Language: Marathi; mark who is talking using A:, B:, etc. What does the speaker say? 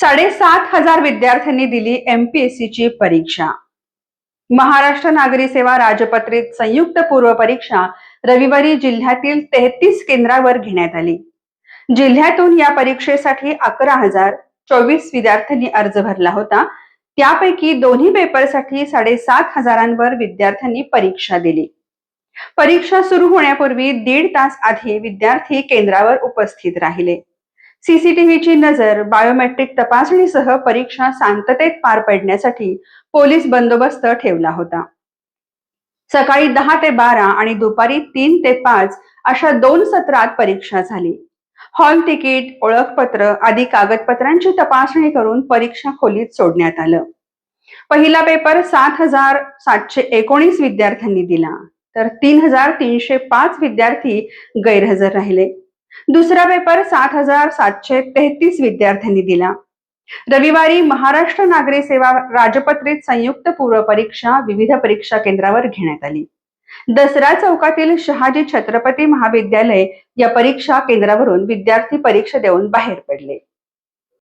A: साडेसात हजार विद्यार्थ्यांनी दिली एमपीएससी ची परीक्षा. महाराष्ट्र नागरी सेवा राजपत्रित संयुक्त पूर्व परीक्षा रविवारी जिल्ह्यातील तेहतीस केंद्रावर घेण्यात आली. जिल्ह्यातून या परीक्षेसाठी अकरा हजार चोवीस विद्यार्थ्यांनी अर्ज भरला होता. त्यापैकी दोन्ही पेपरसाठी साडेसात हजारांवर विद्यार्थ्यांनी परीक्षा दिली. परीक्षा सुरू होण्यापूर्वी दीड तास आधी विद्यार्थी केंद्रावर उपस्थित राहिले. सीसीटीव्हीची नजर बायोमेट्रिक तपासणीसह परीक्षा शांततेत पार पडण्यासाठी पोलीस बंदोबस्त ठेवला होता. सकाळी दहा ते बारा आणि दुपारी तीन ते पाच अशा दोन सत्रात परीक्षा झाली. हॉल तिकीट ओळखपत्र आदी कागदपत्रांची तपासणी करून परीक्षा खोलीत सोडण्यात आलं. पहिला पेपर सात हजार सातशे एकोणीस विद्यार्थ्यांनी दिला तर तीन हजार तीनशे पाच विद्यार्थी गैरहजर राहिले. दुसरा पेपर सात हजार सातशे तेहतीस विद्यार्थ्यांनी दिला. रविवारी महाराष्ट्र नागरी सेवा राजपत्रित संयुक्त पूर्व परीक्षा विविध परीक्षा केंद्रावर घेण्यात आली. दसरा चौकातील शहाजी छत्रपती महाविद्यालय या परीक्षा केंद्रावरून विद्यार्थी परीक्षा देऊन बाहेर पडले.